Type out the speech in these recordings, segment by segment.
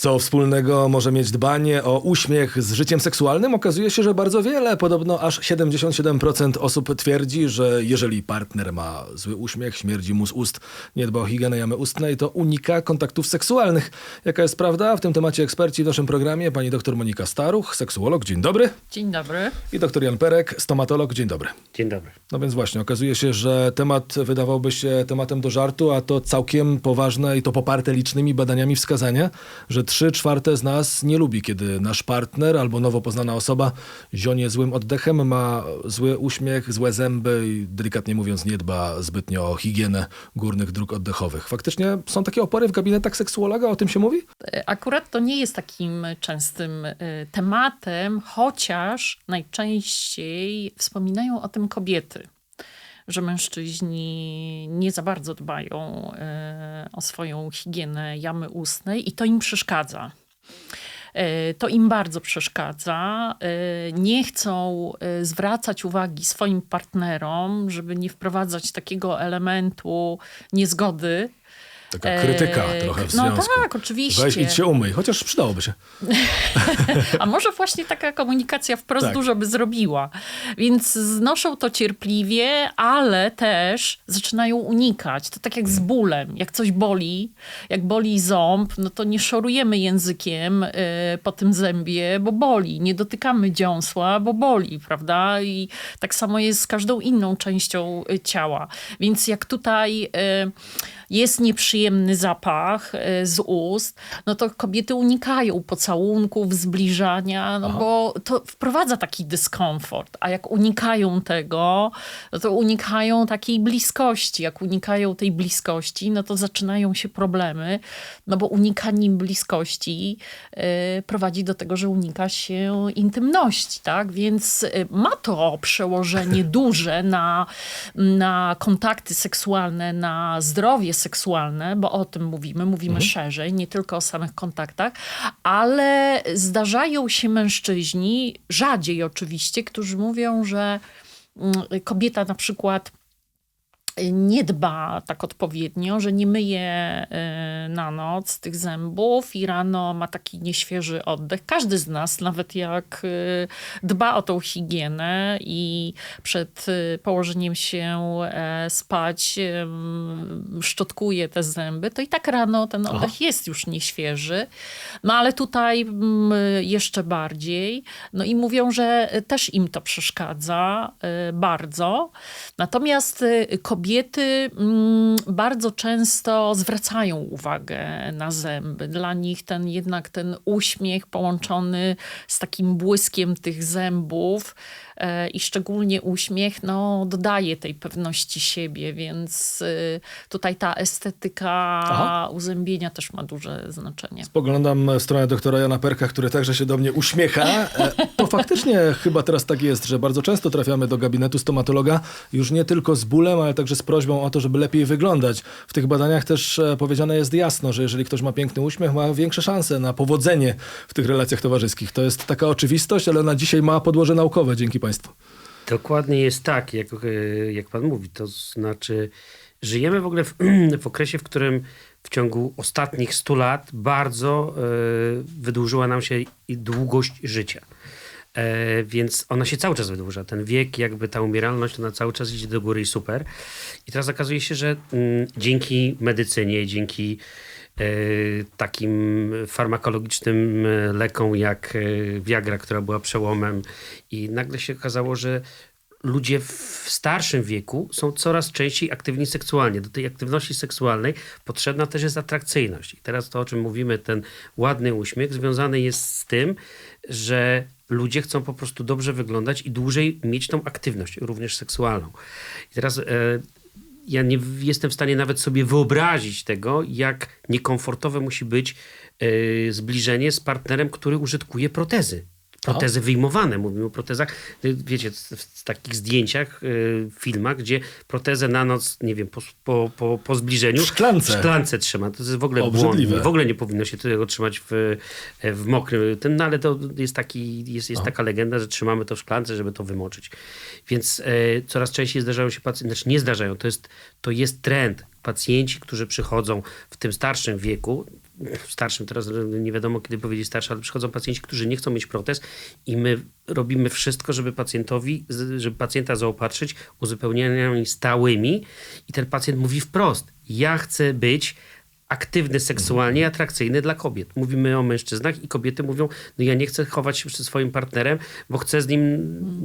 Co wspólnego może mieć dbanie o uśmiech z życiem seksualnym? Okazuje się, że bardzo wiele. Podobno aż 77% osób twierdzi, że jeżeli partner ma zły uśmiech, śmierdzi mu z ust, nie dba o higienę jamy ustnej, to unika kontaktów seksualnych. Jaka jest prawda? W tym temacie eksperci w naszym programie pani dr Monika Staruch, seksuolog, dzień dobry. Dzień dobry. I dr Jan Perek, stomatolog, dzień dobry. Dzień dobry. No więc właśnie, okazuje się, że temat wydawałby się tematem do żartu, a to całkiem poważne i to poparte licznymi badaniami wskazania, że trzy czwarte z nas nie lubi, kiedy nasz partner albo nowo poznana osoba zionie złym oddechem, ma zły uśmiech, złe zęby i delikatnie mówiąc nie dba zbytnio o higienę górnych dróg oddechowych. Faktycznie są takie opory w gabinetach seksuologa, o tym się mówi? Akurat to nie jest takim częstym y, tematem, chociaż najczęściej wspominają o tym kobiety. Że mężczyźni nie za bardzo dbają y, o swoją higienę jamy ustnej i to im przeszkadza. Y, To im bardzo przeszkadza. Y, Nie chcą zwracać uwagi swoim partnerom, żeby nie wprowadzać takiego elementu niezgody. Taka krytyka Eee, trochę w no związku. tak, oczywiście. Weź idź się umyj, chociaż przydałoby się. A może właśnie taka komunikacja wprost Tak. dużo by zrobiła. Więc znoszą to cierpliwie, ale też zaczynają unikać. To tak jak z bólem. Jak coś boli, jak boli ząb, no to nie szorujemy językiem y, po tym zębie, bo boli. Nie dotykamy dziąsła, bo boli, prawda? I tak samo jest z każdą inną częścią y, ciała. Więc jak tutaj y, jest nieprzyjemny zapach y, z ust, no to kobiety unikają pocałunków, zbliżania, no bo to wprowadza taki dyskomfort. A jak unikają tego, no to unikają takiej bliskości. Jak unikają tej bliskości, no to zaczynają się problemy, no bo unikanie bliskości y, prowadzi do tego, że unika się intymności, tak? Więc y, ma to przełożenie duże na, na kontakty seksualne, na zdrowie seksualne, bo o tym mówimy, mówimy szerzej, nie tylko o samych kontaktach, ale zdarzają się mężczyźni, rzadziej oczywiście, którzy mówią, że mm, kobieta na przykład nie dba tak odpowiednio, że nie myje y, na noc tych zębów i rano ma taki nieświeży oddech. Każdy z nas, nawet jak y, dba o tą higienę i przed y, położeniem się e, spać szczotkuje te zęby, to i tak rano ten oddech jest już nieświeży. No ale tutaj mm, jeszcze bardziej. No i mówią, że też im to przeszkadza bardzo. Natomiast y, kobiety mm, bardzo często zwracają uwagę na zęby. Dla nich ten jednak ten uśmiech połączony z takim błyskiem tych zębów i szczególnie uśmiech, no dodaje tej pewności siebie, więc y, tutaj ta estetyka Aha. uzębienia też ma duże znaczenie. Spoglądam w stronę doktora Jana Perka, który także się do mnie uśmiecha. E, To faktycznie chyba teraz tak jest, że bardzo często trafiamy do gabinetu stomatologa już nie tylko z bólem, ale także z prośbą o to, żeby lepiej wyglądać. W tych badaniach też e, powiedziane jest jasno, że jeżeli ktoś ma piękny uśmiech, ma większe szanse na powodzenie w tych relacjach towarzyskich. To jest taka oczywistość, ale ona dzisiaj ma podłoże naukowe, dzięki Państwu. Dokładnie jest tak, jak, e, jak pan mówi. To znaczy, żyjemy w ogóle w, w okresie, w którym w ciągu ostatnich 100 lat bardzo e, wydłużyła nam się długość życia. E, więc ona się cały czas wydłuża. Ten wiek, jakby ta umieralność, ona cały czas idzie do góry i super. I teraz okazuje się, że mm, dzięki medycynie, dzięki takim farmakologicznym e, lekom jak e, Viagra, która była przełomem i nagle się okazało, że ludzie w starszym wieku są coraz częściej aktywni seksualnie. Do tej aktywności seksualnej potrzebna też jest atrakcyjność. I teraz to, o czym mówimy, ten ładny uśmiech, związany jest z tym, że ludzie chcą po prostu dobrze wyglądać i dłużej mieć tą aktywność, również seksualną. I teraz e, ja nie jestem w stanie nawet sobie wyobrazić tego, jak niekomfortowe musi być e, zbliżenie z partnerem, który użytkuje protezy. Protezy wyjmowane, mówimy o protezach, y, wiecie, w, takich zdjęciach, y, filmach, gdzie protezę na noc, nie wiem, po, po, po, po zbliżeniu W szklance. w szklance trzyma. To jest w ogóle Obrzydliwe. błąd. W ogóle nie powinno się tego trzymać w, w mokrym. Ten, no ale to jest, taki, jest, jest taka legenda, że trzymamy to w szklance, żeby to wymoczyć. Więc e, coraz częściej zdarzają się pacjenci, znaczy nie zdarzają, to jest, to jest trend. Pacjenci, którzy przychodzą w tym starszym wieku, starszym, teraz nie wiadomo kiedy powiedzieć starszy, ale przychodzą pacjenci, którzy nie chcą mieć protez i my robimy wszystko, żeby pacjentowi, żeby pacjenta zaopatrzyć uzupełnieniami stałymi i ten pacjent mówi wprost, ja chcę być aktywny seksualnie, atrakcyjny dla kobiet. Mówimy o mężczyznach i kobiety mówią, no ja nie chcę chować się przed swoim partnerem, bo chcę z nim,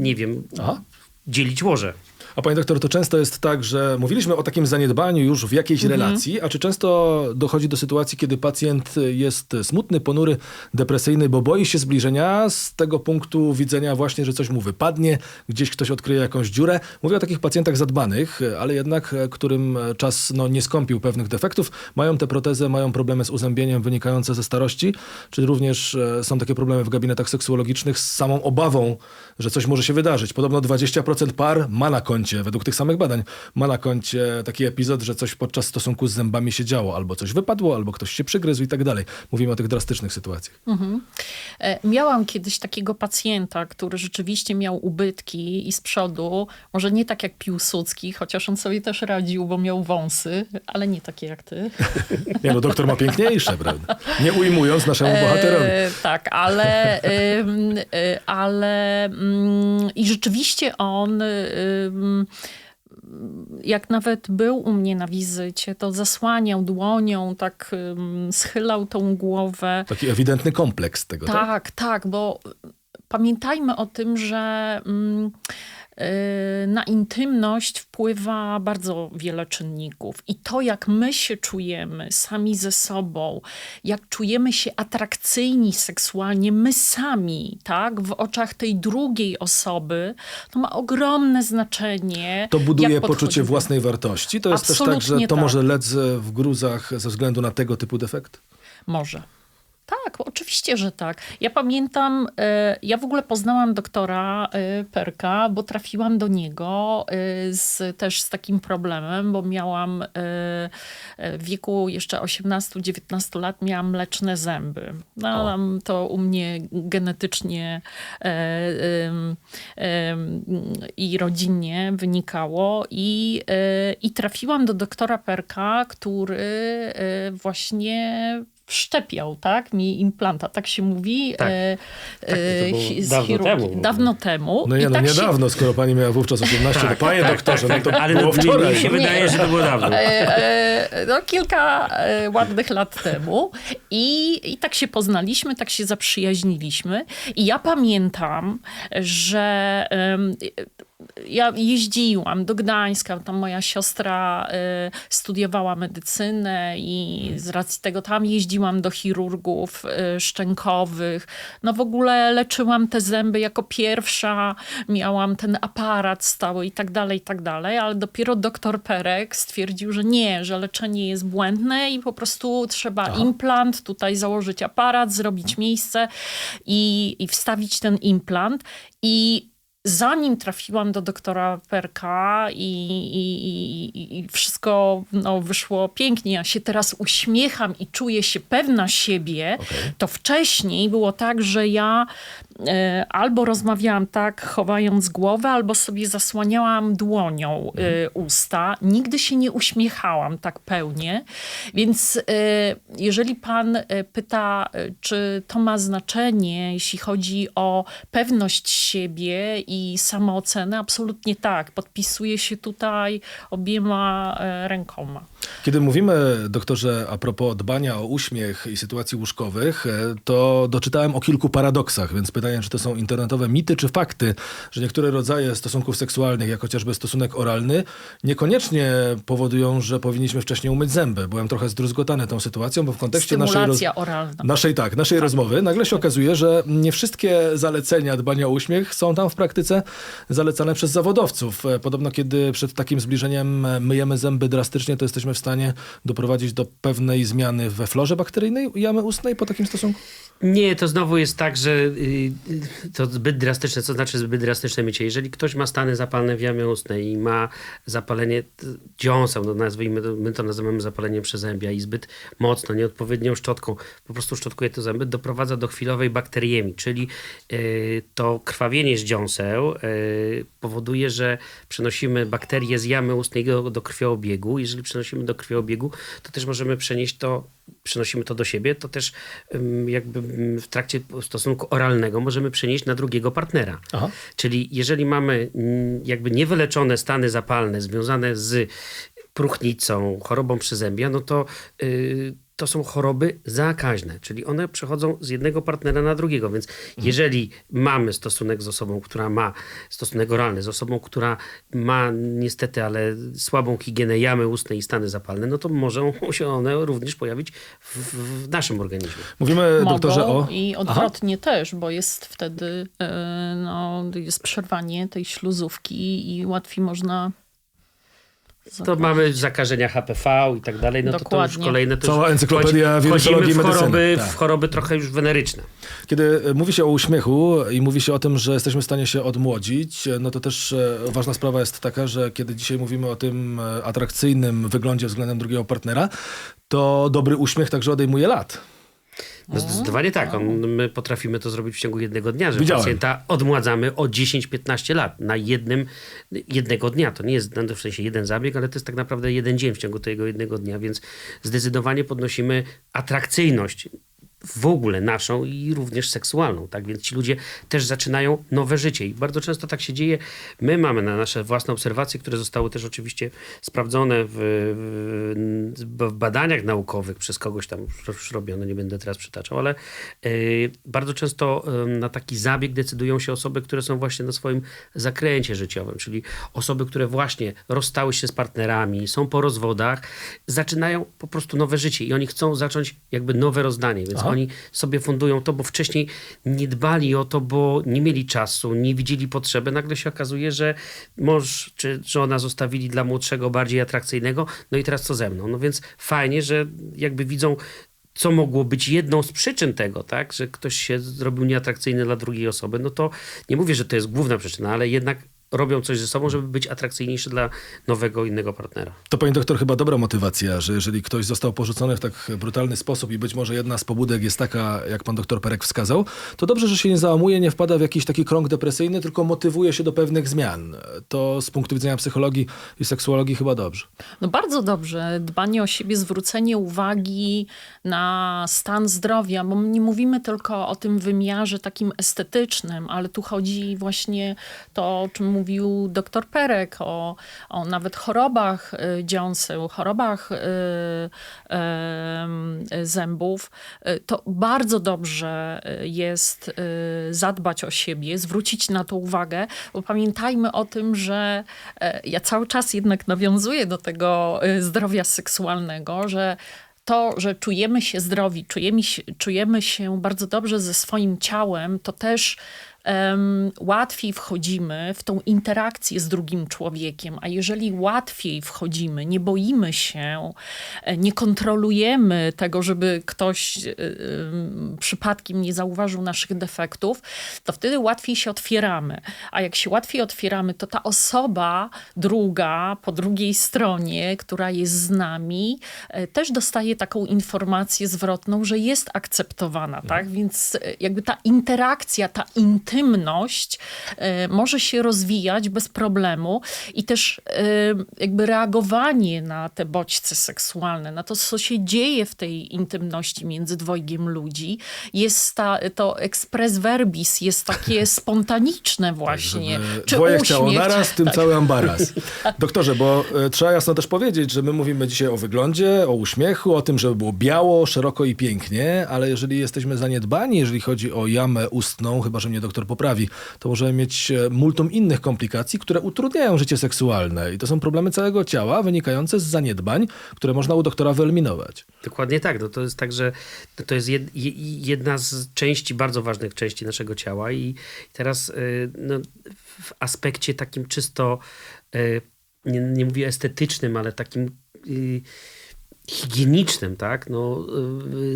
nie wiem, Aha. dzielić łoże. A panie doktor, to często jest tak, że mówiliśmy o takim zaniedbaniu już w jakiejś relacji, a czy często dochodzi do sytuacji, kiedy pacjent jest smutny, ponury, depresyjny, bo boi się zbliżenia z tego punktu widzenia właśnie, że coś mu wypadnie, gdzieś ktoś odkryje jakąś dziurę. Mówię o takich pacjentach zadbanych, ale jednak, którym czas no, nie skąpił pewnych defektów, mają tę protezę, mają problemy z uzębieniem wynikające ze starości, czy również e, są takie problemy w gabinetach seksuologicznych z samą obawą, że coś może się wydarzyć. Podobno 20% par ma na koncie, według tych samych badań, ma na koncie taki epizod, że coś podczas stosunku z zębami się działo, albo coś wypadło, albo ktoś się przygryzł i tak dalej. Mówimy o tych drastycznych sytuacjach. E, Miałam kiedyś takiego pacjenta, który rzeczywiście miał ubytki i z przodu, może nie tak jak Piłsudski, chociaż on sobie też radził, bo miał wąsy, ale nie takie jak ty. Nie no, doktor ma piękniejsze, prawda? Nie ujmując naszemu bohaterowi. E, tak, ale, ym, y, ale i rzeczywiście on ym, jak nawet był u mnie na wizycie, to zasłaniał dłonią, tak schylał tą głowę. Taki ewidentny kompleks tego, tak? Tak, tak, bo pamiętajmy o tym, że mm, y, na intymność wpływa bardzo wiele czynników. I to, jak my się czujemy sami ze sobą, jak czujemy się atrakcyjni seksualnie, my sami, tak, w oczach tej drugiej osoby, to ma ogromne znaczenie. To buduje poczucie własnej wartości. To jest też tak, że Absolutnie to tak. może lec w gruzach ze względu na tego typu defekt? Może. Tak, oczywiście, że tak. Ja pamiętam, e, ja w ogóle poznałam doktora e, Perka, bo trafiłam do niego e, z, też z takim problemem, bo miałam w wieku jeszcze 18-19 lat miałam mleczne zęby. No, to u mnie genetycznie i rodzinnie wynikało i, i trafiłam do doktora Perka, który właśnie wszczepiał, tak, mi implanta, tak się mówi. Tak. e, to e, było chi- z dawno chirurgii. temu. Dawno temu. No I nie, no tak się- niedawno, skoro pani miała wówczas 18, to panie doktorze, no to ale było wczoraj. mi się wydaje, że to było dawno. E, e, no, kilka e, ładnych lat temu. I, I tak się poznaliśmy, tak się zaprzyjaźniliśmy. I ja pamiętam, że ja jeździłam do Gdańska, tam moja siostra e, studiowała medycynę i z racji tego tam jeździłam do chirurgów e, szczękowych. No w ogóle leczyłam te zęby jako pierwsza, miałam ten aparat stały i tak dalej, i tak dalej, ale dopiero doktor Perek stwierdził, że nie, że leczenie jest błędne i po prostu trzeba implant, tutaj założyć aparat, zrobić miejsce i, i wstawić ten implant. I zanim trafiłam do doktora Perka i, i, i, i wszystko no, wyszło pięknie, ja się teraz uśmiecham i czuję się pewna siebie, to wcześniej było tak, że ja e, albo rozmawiałam tak, chowając głowę, albo sobie zasłaniałam dłonią e, usta. Nigdy się nie uśmiechałam tak pełnie. Więc e, jeżeli pan e, pyta, e, czy to ma znaczenie, jeśli chodzi o pewność siebie i samoocenę, absolutnie tak. Podpisuję się tutaj obiema e, rękoma. Kiedy mówimy, doktorze, a propos dbania o uśmiech i sytuacji łóżkowych, e, to doczytałem o kilku paradoksach, więc pytanie, czy to są internetowe mity czy fakty, że niektóre rodzaje stosunków seksualnych, jak chociażby stosunek oralny, niekoniecznie powodują, że powinniśmy wcześniej umyć zęby. Byłem trochę zdruzgotany tą sytuacją, bo w kontekście naszej... roz-. Naszej tak, naszej rozmowy nagle się okazuje, że nie wszystkie zalecenia dbania o uśmiech są tam w praktyce zalecane przez zawodowców. E, Podobno kiedy przed takim zbliżeniem myjemy zęby drastycznie, to jesteśmy w stanie doprowadzić do pewnej zmiany we florze bakteryjnej jamy ustnej po takim stosunku? Nie, to znowu jest tak, że y, to zbyt drastyczne. Co znaczy zbyt drastyczne mycie? Jeżeli ktoś ma stany zapalne w jamie ustnej i ma zapalenie dziąseł, no nazwijmy to, my to nazywamy zapaleniem przezębia i zbyt mocno, nieodpowiednią szczotką, po prostu szczotkuje te zęby, doprowadza do chwilowej bakteriemii, czyli y, to krwawienie z dziąseł y, powoduje, że przenosimy bakterie z jamy ustnej do, do krwiobiegu. Jeżeli przenosimy do krwi krwiobiegu, to też możemy przenieść to, przenosimy to do siebie, to też jakby w trakcie stosunku oralnego możemy przenieść na drugiego partnera. Aha. Czyli jeżeli mamy mm, jakby niewyleczone stany zapalne związane z próchnicą, chorobą przyzębia, no to y, to są choroby zakaźne, czyli one przechodzą z jednego partnera na drugiego, więc jeżeli mamy stosunek z osobą, która ma stosunek oralny, z osobą, która ma niestety, ale słabą higienę jamy ustnej i stany zapalne, no to mogą się one również pojawić w, w naszym organizmie. Mówimy, Mogą doktorze, o... i Aha. odwrotnie też, bo jest wtedy e, no, jest przerwanie tej śluzówki i łatwiej można To mamy zakażenia HPV i tak dalej, no to, to już Dokładnie. kolejne... To Cała już encyklopedia wchodzi- wirusologii wchodzimy i w choroby, tak. w choroby trochę już weneryczne. Kiedy e, mówi się o uśmiechu i mówi się o tym, że jesteśmy w stanie się odmłodzić, e, no to też e, ważna sprawa jest taka, że kiedy dzisiaj mówimy o tym atrakcyjnym wyglądzie względem drugiego partnera, to dobry uśmiech także odejmuje lat. No zdecydowanie tak. On, my potrafimy to zrobić w ciągu jednego dnia, że Widziałem. pacjenta odmładzamy o 10-15 lat na jednym, jednego dnia. To nie jest no, w sensie jeden zabieg, ale to jest tak naprawdę jeden dzień w ciągu tego jednego dnia, więc zdecydowanie podnosimy atrakcyjność w ogóle naszą i również seksualną, tak? Więc ci ludzie też zaczynają nowe życie i bardzo często tak się dzieje. My mamy na nasze własne obserwacje, które zostały też oczywiście sprawdzone w, w, w badaniach naukowych przez kogoś tam już robione, nie będę teraz przytaczał, ale y, bardzo często y, na taki zabieg decydują się osoby, które są właśnie na swoim zakręcie życiowym, czyli osoby, które właśnie rozstały się z partnerami, są po rozwodach, zaczynają po prostu nowe życie i oni chcą zacząć jakby nowe rozdanie, więc Aha. Oni sobie fundują to, bo wcześniej nie dbali o to, bo nie mieli czasu, nie widzieli potrzeby. Nagle się okazuje, że mąż czy żona zostawili dla młodszego, bardziej atrakcyjnego, no i teraz co ze mną? No więc fajnie, że jakby widzą co mogło być jedną z przyczyn tego, tak, że ktoś się zrobił nieatrakcyjny dla drugiej osoby, no to nie mówię, że to jest główna przyczyna, ale jednak robią coś ze sobą, żeby być atrakcyjniejszy dla nowego, innego partnera. To pani doktor chyba dobra motywacja, że jeżeli ktoś został porzucony w tak brutalny sposób i być może jedna z pobudek jest taka, jak pan doktor Perek wskazał, to dobrze, że się nie załamuje, nie wpada w jakiś taki krąg depresyjny, tylko motywuje się do pewnych zmian. To z punktu widzenia psychologii i seksuologii chyba dobrze. No bardzo dobrze. Dbanie o siebie, zwrócenie uwagi na stan zdrowia, bo nie mówimy tylko o tym wymiarze takim estetycznym, ale tu chodzi właśnie to, o czym mówił dr Perek, o, o nawet chorobach y, dziąseł, chorobach y, y, zębów. To bardzo dobrze jest zadbać o siebie, zwrócić na to uwagę, bo pamiętajmy o tym, że e, ja cały czas jednak nawiązuję do tego zdrowia seksualnego, że to, że czujemy się zdrowi, czujemy się, czujemy się bardzo dobrze ze swoim ciałem, to też em, łatwiej wchodzimy w tą interakcję z drugim człowiekiem. A jeżeli łatwiej wchodzimy, nie boimy się, e, nie kontrolujemy tego, żeby ktoś em, przypadkiem nie zauważył naszych defektów, to wtedy łatwiej się otwieramy. A jak się łatwiej otwieramy, to ta osoba druga, po drugiej stronie, która jest z nami, też dostaje taką informację zwrotną, że jest akceptowana, tak? Więc jakby ta interakcja, ta intymność e, może się rozwijać bez problemu i też e, jakby reagowanie na te bodźce seksualne, na to, co się dzieje w tej intymności między dwojgiem ludzi, jest ta, to express verbis, jest takie spontaniczne właśnie. Żeby Czy dwoje chciało naraz, tym tak. cały ambaraz. Doktorze, bo e, trzeba jasno też powiedzieć, że my mówimy dzisiaj o wyglądzie, o uśmiechu, o tym, żeby było biało, szeroko i pięknie, ale jeżeli jesteśmy zaniedbani, jeżeli chodzi o jamę ustną, chyba że mnie doktor poprawi, to możemy mieć e, multum innych komplikacji, które utrudniają życie seksualne. I to są problemy całego ciała wynikające z zaniedbań, które można u doktora wyeliminować. Dokładnie tak. No to jest tak, że to jest jed, je- jedna z części, bardzo ważnych części naszego ciała i teraz y, no, w aspekcie takim czysto, y, nie, nie mówię estetycznym, ale takim higienicznym, tak? No,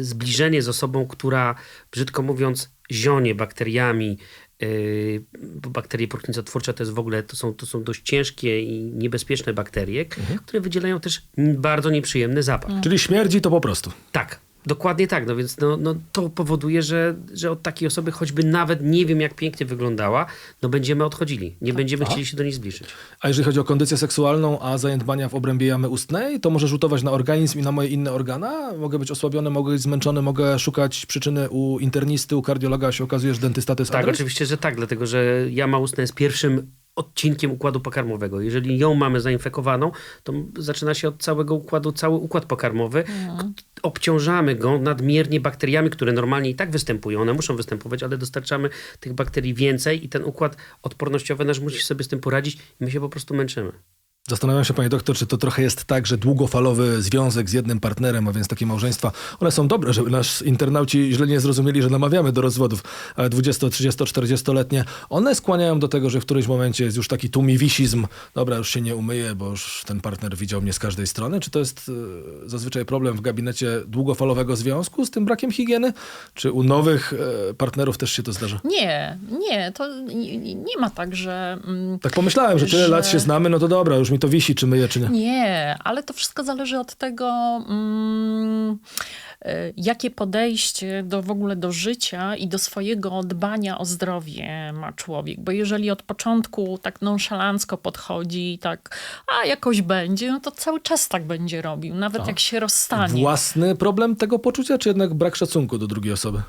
zbliżenie z osobą, która, brzydko mówiąc, zionie bakteriami, y, bo bakterie próchnicotwórcze to jest w ogóle, to są, to są dość ciężkie i niebezpieczne bakterie, które wydzielają też bardzo nieprzyjemny zapach. Czyli śmierdzi to po prostu. Tak. Dokładnie tak, no więc no, no, to powoduje, że, że od takiej osoby, choćby nawet nie wiem jak pięknie wyglądała, no będziemy odchodzili. Nie będziemy chcieli się do niej zbliżyć. A jeżeli chodzi o kondycję seksualną, a zaniedbania w obrębie jamy ustnej, to może rzutować na organizm i na moje inne organa? Mogę być osłabiony, mogę być zmęczony, mogę szukać przyczyny u internisty, u kardiologa, a się okazuje, że dentysta to jest Tak, adres? oczywiście, że tak, dlatego że jama ustna jest pierwszym odcinkiem układu pokarmowego. Jeżeli ją mamy zainfekowaną, to zaczyna się od całego układu, cały układ pokarmowy. K- Obciążamy go nadmiernie bakteriami, które normalnie i tak występują. One muszą występować, ale dostarczamy tych bakterii więcej i ten układ odpornościowy nasz musi sobie z tym poradzić i my się po prostu męczymy. Zastanawiam się, panie doktor, czy to trochę jest tak, że długofalowy związek z jednym partnerem, a więc takie małżeństwa, one są dobre, żeby nas internauci źle nie zrozumieli, że namawiamy do rozwodów, ale 20, 30, 40-letnie, one skłaniają do tego, że w którymś momencie jest już taki tumiwisizm, dobra, już się nie umyję, bo już ten partner widział mnie z każdej strony. Czy to jest e, zazwyczaj problem w gabinecie długofalowego związku z tym brakiem higieny? Czy u nowych e, partnerów też się to zdarza? Nie, nie, to nie, nie- nie ma tak, że... Mm, Tak pomyślałem, że tyle Że- lat się znamy, no to dobra, już mi to wisi, czy myję, czy nie. Nie, ale to wszystko zależy od tego, mm, y, jakie podejście do w ogóle do życia i do swojego dbania o zdrowie ma człowiek. Bo jeżeli od początku tak nonszalancko podchodzi, tak, a jakoś będzie, no to cały czas tak będzie robił, nawet jak się rozstanie. Własny problem tego poczucia, czy jednak brak szacunku do drugiej osoby?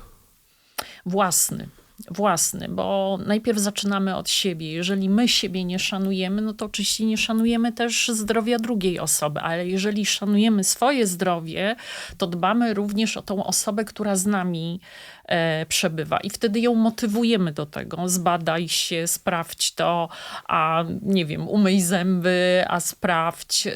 Własny. Własny, bo najpierw zaczynamy od siebie. Jeżeli my siebie nie szanujemy, no to oczywiście nie szanujemy też zdrowia drugiej osoby, ale jeżeli szanujemy swoje zdrowie, to dbamy również o tą osobę, która z nami przebywa i wtedy ją motywujemy do tego. Zbadaj się, sprawdź to, a nie wiem, umyj zęby, a sprawdź, y,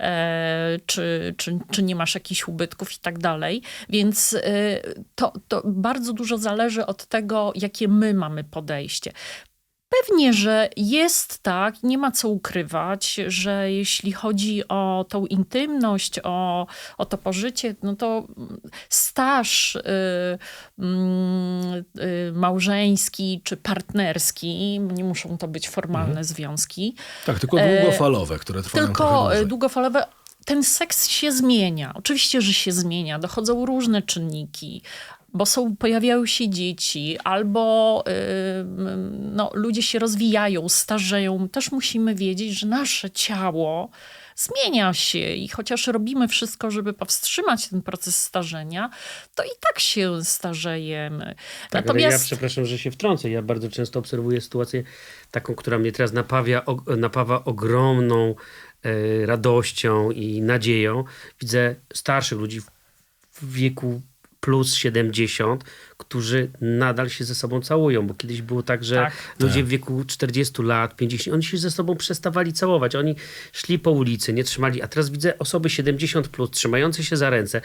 e, czy, czy, czy nie masz jakichś ubytków i tak dalej. Więc y, to, to bardzo dużo zależy od tego, jakie my mamy podejście. Pewnie, że jest tak, nie ma co ukrywać, że jeśli chodzi o tą intymność, o, o to pożycie, no to staż y, mm, y, małżeński czy partnerski, nie muszą to być formalne związki, Tak, tylko długofalowe, które trwają tylko długofalowe. Ten seks się zmienia. Oczywiście, że się zmienia. Dochodzą różne czynniki, bo są, pojawiają się dzieci, albo no, ludzie się rozwijają, starzeją. Też musimy wiedzieć, że nasze ciało zmienia się i chociaż robimy wszystko, żeby powstrzymać ten proces starzenia, to i tak się starzejemy. Tak, ale ja przepraszam, że się wtrącę. Ja bardzo często obserwuję sytuację taką, która mnie teraz napawia, napawa ogromną e, radością i nadzieją. Widzę starszych ludzi w wieku plus 70, którzy nadal się ze sobą całują, bo kiedyś było tak, że Tak. ludzie w wieku 40 lat, 50, oni się ze sobą przestawali całować. Oni szli po ulicy, nie trzymali, a teraz widzę osoby 70 plus, trzymające się za ręce,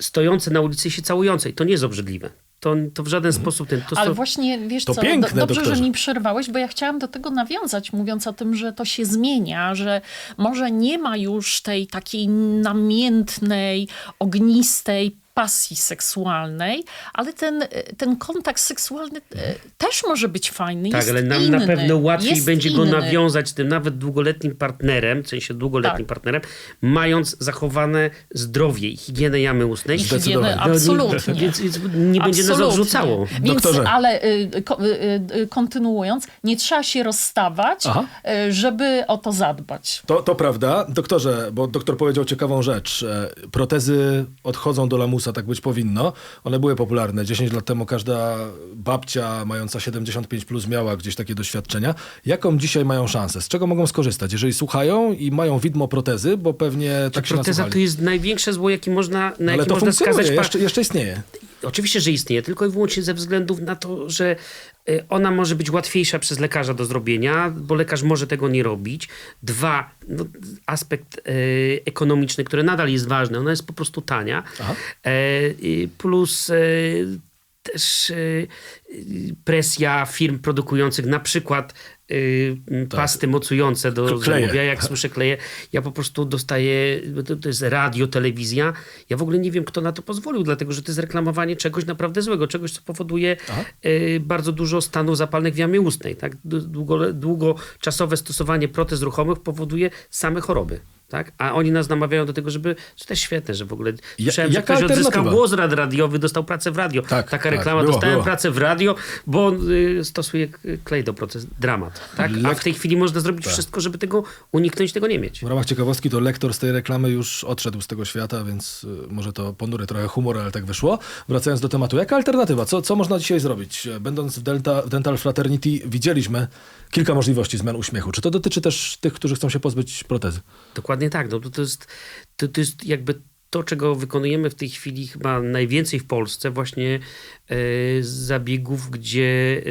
stojące na ulicy się całujące. I to nie jest obrzydliwe. To, to w żaden sposób ten... To, Ale to, właśnie, wiesz To co, piękne, do, dobrze, doktorze. że mi przerwałeś, bo ja chciałam do tego nawiązać, mówiąc o tym, że to się zmienia, że może nie ma już tej takiej namiętnej, ognistej pasji seksualnej, ale ten, ten kontakt seksualny e, też może być fajny, Tak, jest ale nam inny, na pewno łatwiej jest będzie go inny. nawiązać z tym nawet długoletnim partnerem, w sensie długoletnim Tak. partnerem, mając zachowane zdrowie i higienę jamy ustnej. I higienę Zdecydowanie. absolutnie. Więc, więc nie będzie nas Absolutnie. odrzucało. Więc, Doktorze. ale y, y, y, kontynuując, nie trzeba się rozstawać, Aha. żeby o to zadbać. To, to prawda. Doktorze, bo doktor powiedział ciekawą rzecz. E, Protezy odchodzą do lamusa, tak być powinno. One były popularne. 10 lat temu każda babcia mająca 75 plus miała gdzieś takie doświadczenia. Jaką dzisiaj mają szansę? Z czego mogą skorzystać? Jeżeli słuchają i mają widmo protezy, bo pewnie tak się Proteza to nasłuchali. jest największe zło, jakie można, na Ale jakie to można funkcjonuje, skazać. jeszcze, jeszcze istnieje. Oczywiście, że istnieje, tylko i wyłącznie ze względów na to, że y, ona może być łatwiejsza przez lekarza do zrobienia, bo lekarz może tego nie robić. Dwa, no, aspekt y, ekonomiczny, który nadal jest ważny, ona jest po prostu tania. E, y, plus y, też y, y, presja firm produkujących na przykład y, m, pasty mocujące do Tak. Kleje. Ja jak słyszę kleje, ja po prostu dostaję, to, to jest radio, telewizja. Ja w ogóle nie wiem, kto na to pozwolił, dlatego że to jest reklamowanie czegoś naprawdę złego, czegoś, co powoduje Aha. bardzo dużo stanów zapalnych w jamie ustnej. Tak? Długo, długoczasowe stosowanie protez ruchomych powoduje same choroby. Tak? A oni nas namawiają do tego, żeby. To jest świetne, że w ogóle. Ja- Słyszałem, że jaka ktoś odzyskał głos rad radiowy, dostał pracę w radio. Tak, Taka tak, reklama, było, dostałem było. pracę w radio, bo y, stosuje klej do proces. Dramat. Tak? A Lek- w tej chwili można zrobić wszystko, żeby tego uniknąć, tego nie mieć. W ramach ciekawostki to lektor z tej reklamy już odszedł z tego świata, więc y, może to ponury trochę humor, ale tak wyszło. Wracając do tematu, jaka alternatywa? Co, co można dzisiaj zrobić? Będąc w, Delta, w Dental Fraternity widzieliśmy kilka możliwości zmian uśmiechu. Czy to dotyczy też tych, którzy chcą się pozbyć protezy? Dokładnie tak. No, to, to, jest, to, to jest jakby to, czego wykonujemy w tej chwili chyba najwięcej w Polsce, właśnie e, zabiegów, gdzie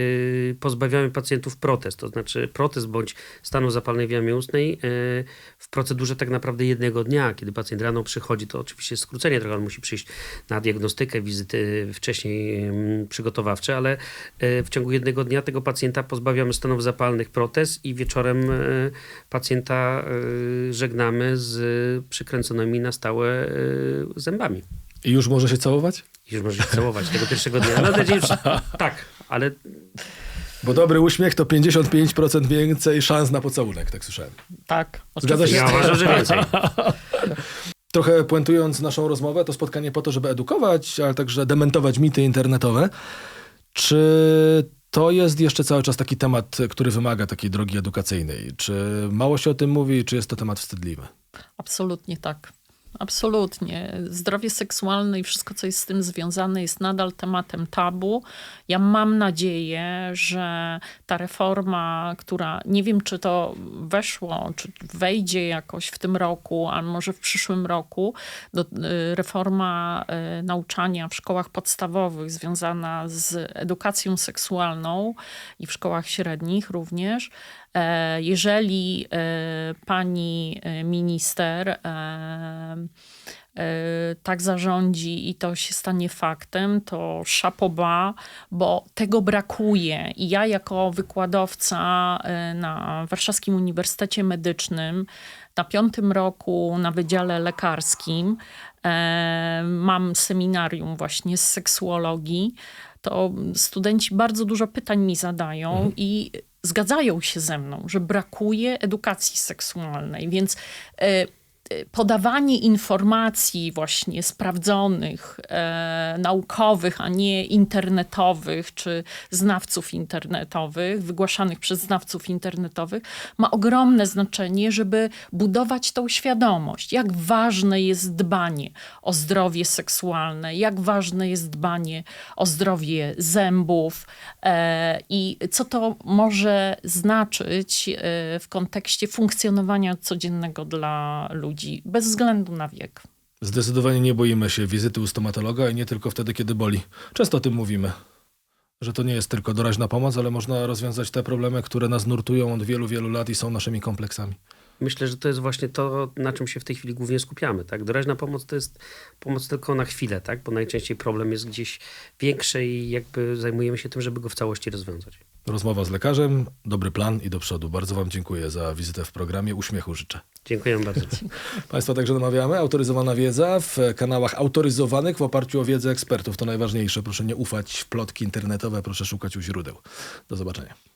e, pozbawiamy pacjentów protez. To znaczy protez bądź stanu zapalnej w jamie ustnej e, w procedurze tak naprawdę jednego dnia. Kiedy pacjent rano przychodzi, to oczywiście jest skrócenie trochę, on musi przyjść na diagnostykę, wizyty wcześniej przygotowawcze, ale w ciągu jednego dnia tego pacjenta pozbawiamy stanów zapalnych protez i wieczorem pacjenta żegnamy z przykręconymi na stałe zębami. I już może się całować? Już możesz całować tego pierwszego dnia. Mam nadzieję, że tak, ale Bo dobry uśmiech to 55% więcej szans na pocałunek, tak słyszałem. Tak, Zgadza się? ja uważam, że więcej. Trochę puentując naszą rozmowę, to spotkanie po to, żeby edukować, ale także dementować mity internetowe. Czy to jest jeszcze cały czas taki temat, który wymaga takiej drogi edukacyjnej? Czy mało się o tym mówi, czy jest to temat wstydliwy? Absolutnie tak. Absolutnie. Zdrowie seksualne i wszystko, co jest z tym związane, jest nadal tematem tabu. Ja mam nadzieję, że ta reforma, która nie wiem, czy to weszło, czy wejdzie jakoś w tym roku, a może w przyszłym roku, do, y, reforma y, nauczania w szkołach podstawowych związana z edukacją seksualną i w szkołach średnich również. E, Jeżeli e, pani e, minister tak zarządzi i to się stanie faktem, to szapoba, bo tego brakuje. I ja jako wykładowca na Warszawskim Uniwersytecie Medycznym na piątym roku na Wydziale Lekarskim mam seminarium właśnie z seksuologii, to studenci bardzo dużo pytań mi zadają i zgadzają się ze mną, że brakuje edukacji seksualnej, więc e, podawanie informacji właśnie sprawdzonych, e, naukowych, a nie internetowych, czy znawców internetowych, wygłaszanych przez znawców internetowych, ma ogromne znaczenie, żeby budować tą świadomość, jak ważne jest dbanie o zdrowie seksualne, jak ważne jest dbanie o zdrowie zębów e, i co to może znaczyć e, w kontekście funkcjonowania codziennego dla ludzi, bez względu na wiek. Zdecydowanie nie boimy się wizyty u stomatologa i nie tylko wtedy, kiedy boli. Często o tym mówimy, że to nie jest tylko doraźna pomoc, ale można rozwiązać te problemy, które nas nurtują od wielu, wielu lat i są naszymi kompleksami. Myślę, że to jest właśnie to, na czym się w tej chwili głównie skupiamy. Tak? Doraźna pomoc to jest pomoc tylko na chwilę, tak? bo najczęściej problem jest gdzieś większy i jakby zajmujemy się tym, żeby go w całości rozwiązać. Rozmowa z lekarzem, dobry plan i do przodu. Bardzo Wam dziękuję za wizytę w programie. Uśmiechu życzę. Dziękuję bardzo. Państwa także namawiamy. Autoryzowana wiedza w kanałach autoryzowanych w oparciu o wiedzę ekspertów. To najważniejsze. Proszę nie ufać w plotki internetowe, proszę szukać u źródeł. Do zobaczenia.